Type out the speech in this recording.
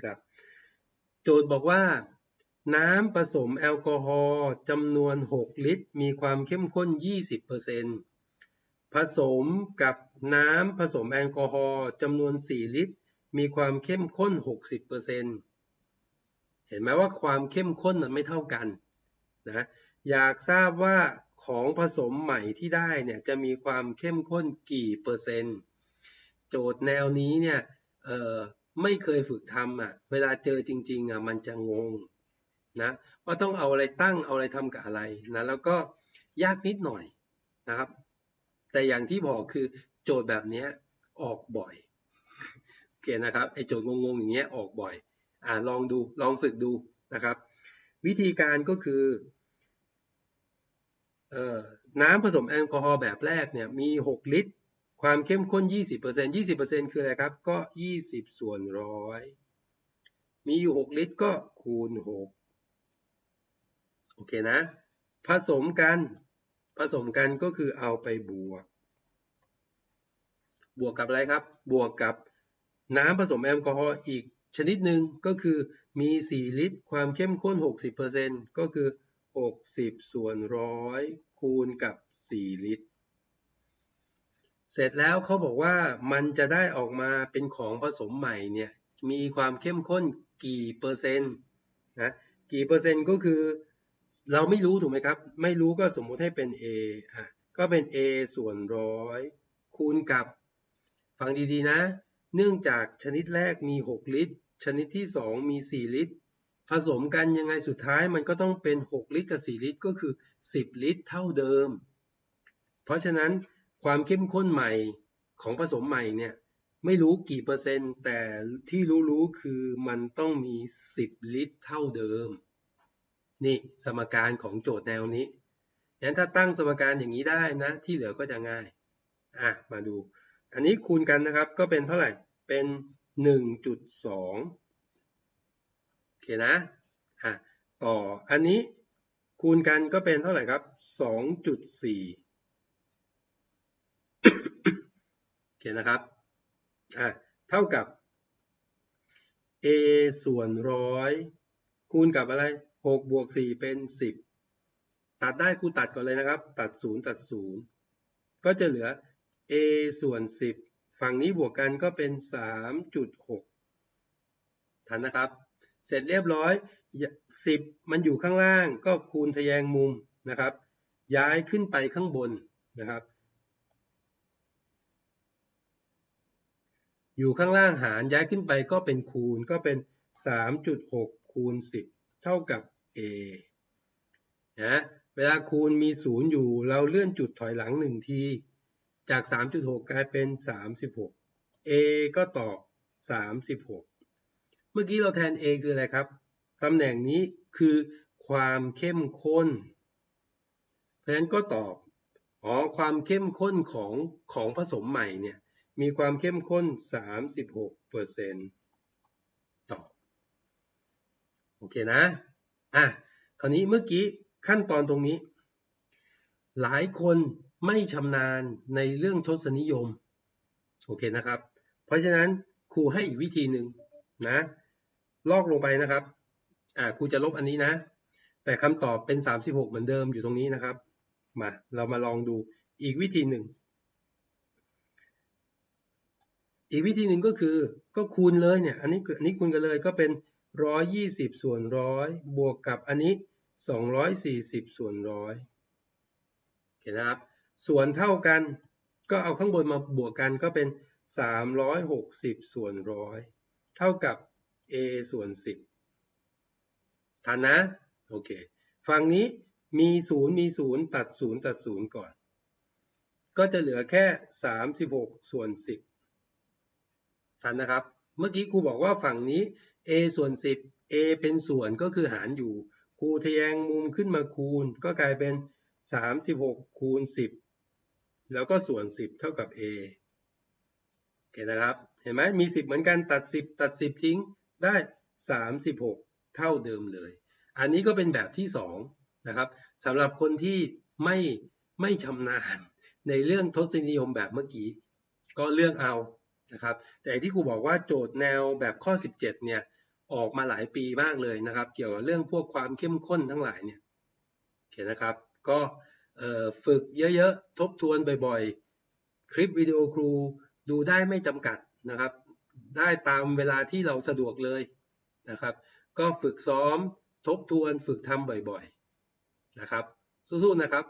ครับโจทย์บอกว่า น้ำผสมแอลกอฮอล์จำนวน 6 ลิตร มีความเข้มข้น 20%ผสมกับน้ำผสมแอลกอฮอล์จำนวน 4 ลิตร มีความเข้มข้น 60%เห็นไหมว่าความเข้มข้นมันไม่เท่ากันนะอยากทราบว่าของผสมใหม่ที่ได้เนี่ยจะมีความเข้มข้นกี่เปอร์เซ็นต์ โจทย์แนวนี้เนี่ยเออ ไม่เคยฝึกทำอะ เวลาเจอจริง ๆอะมันจะงงนะว่าต้องเอาอะไรตั้งเอาอะไรทำกับอะไรนะแล้วก็ยากนิดหน่อยนะครับ แต่อย่างที่บอกคือโจทย์แบบนี้ออกบ่อยโอเคนะครับไอโจทย์งงๆอย่างเงี้ยออกบ่อยอ่าลองดูลองฝึกดูนะครับ วิธีการก็คือเอ่อน้ำผสมแอลกอฮอล์แบบแรกเนี่ยมี 6 ลิตร ความเข้มข้น 20% 20%คืออะไรครับ ก็ 20 ส่วนร้อย มีอยู่ 6 ลิตรก็คูณ 6 โอเคนะ ผสมกัน ผสมกันก็คือเอาไปบวก บวกกับอะไรครับ บวกกับน้ำผสมแอลกอฮอล์อีกชนิดหนึ่งก็คือมี 4 ลิตร ความเข้มข้น 60%ก็คือ 60 ส่วนร้อยคูณกับ 4 ลิตร เสร็จแล้วเขาบอกว่ามันจะได้ออกมาเป็นของผสมใหม่เนี่ยมีความเข้มข้นกี่เปอร์เซ็นต์นะกี่เปอร์เซ็นต์ก็คือเราไม่รู้ถูกไหมครับ ไม่รู้ก็สมมุติให้เป็น a อะก็เป็น a ส่วนร้อยคูณกับฟังดีๆนะ เนื่องจากชนิดแรกมี 6 ลิตร ชนิดที่ 2 มี 4 ลิตร ผสมกันยังไงสุดท้ายมันก็ต้องเป็น 6 ลิตรกับ 4 ลิตร ก็คือ 10 ลิตรเท่าเดิม เพราะฉะนั้น ความเข้มข้นใหม่ของผสมใหม่เนี่ยไม่รู้กี่เปอร์เซ็นต์ แต่ที่รู้ๆคือมันต้องมี 10 ลิตรเท่าเดิม นี่สมการของโจทย์แนวนี้งั้นถ้าตั้งสมการอย่างนี้ได้นะ ที่เหลือก็จะง่าย อะ มาดู อันนี้คูณกันนะครับก็เป็นเท่าไหร่ เป็น 1.2โอเคนะ อะ ต่ออันนี้คูณกันก็เป็นเท่าไหร่ครับ 2.4 โอเคนะครับอะเท่ากับ a ส่วนร้อยคูณกับอะไร6บวก4เป็น 10 ตัดได้ครูตัดก่อนเลยนะครับ ตัด 0 ตัด 0 ก็จะเหลือ a ส่วน 10 ฝั่งนี้บวกกันก็เป็น 3.6 ทันนะครับ เสร็จเรียบร้อย 10 มันอยู่ข้างล่างก็คูณทะแยงมุมนะครับ ย้ายขึ้นไปข้างบนนะครับ อยู่ข้างล่างหารย้ายขึ้นไปก็เป็นคูณก็เป็น 3.6 คูณ 10 เท่ากับ a นะเวลาคูณมี 0 อยู่เราเลื่อนจุดถอยหลัง 1 ที จาก 3.6 กลายเป็น 36 a ก็ตอบ 36 เมื่อกี้เราแทน A คืออะไรครับ ตำแหน่งนี้คือความเข้มข้น เพราะฉะนั้นก็ตอบ อ๋อ ความเข้มข้นของของผสมใหม่เนี่ย มีความเข้มข้น 36เปอร์เซ็นต์ตอบ โอเคนะ อะ คราวนี้เมื่อกี้ขั้นตอนตรงนี้ หลายคนไม่ชำนาญในเรื่องทศนิยม โอเคนะครับ เพราะฉะนั้นครูให้อีกวิธีหนึ่งนะ ลอกลงไปนะครับ อ่าครูจะลบอันนี้นะ แต่คำตอบเป็น 36 เหมือนเดิมอยู่ตรงนี้นะครับ มา เรามาลองดูอีกวิธีหนึ่ง อีกวิธีหนึ่งก็คือก็คูณเลยเนี่ย อันนี้อันนี้คูณกันเลยก็เป็น 120 ส่วนร้อยบวกกับอันนี้ 240 ส่วนร้อยเห็นนะครับ ส่วนเท่ากันก็เอาข้างบนมาบวกกันก็เป็น 360 ส่วนร้อยเท่ากับ a ส่วน 10 ทันนะ โอเค ฝั่งนี้มี0มี0ตัด0ตัด0ก่อน ก็จะเหลือแค่ 36 ส่วน 10 ทันนะครับ เมื่อกี้ครูบอกว่าฝั่งนี้ a ส่วน 10 a เป็นส่วนก็คือหารอยู่ ครูทะแยงมุมขึ้นมาคูณ ก็กลายเป็น 36 คูณ 10 แล้วก็ส่วน 10 เท่ากับ a โอเคนะครับ เห็นไหมมี 10 เหมือนกันตัด 10 ตัด 10 ทิ้งได้ 36 เท่าเดิมเลย อันนี้ก็เป็นแบบที่ 2 นะครับสำหรับคนที่ไม่ไม่ชำนาญในเรื่องทศนิยมแบบเมื่อกี้ ก็เลือกเอา นะครับ แต่ที่ครูบอกว่าโจทย์แนวแบบข้อ 17 เนี่ยออกมาหลายปีมากเลยนะครับ เกี่ยวกับเรื่องพวกความเข้มข้นทั้งหลายเนี่ยโอเคนะครับ ก็ฝึกเยอะๆ ทบทวนบ่อยๆ คลิปวิดีโอครูดูได้ไม่จำกัดนะครับ ได้ตามเวลาที่เราสะดวกเลยนะครับ ก็ฝึกซ้อมทบทวนฝึกทำบ่อยๆนะครับ สู้ๆนะครับ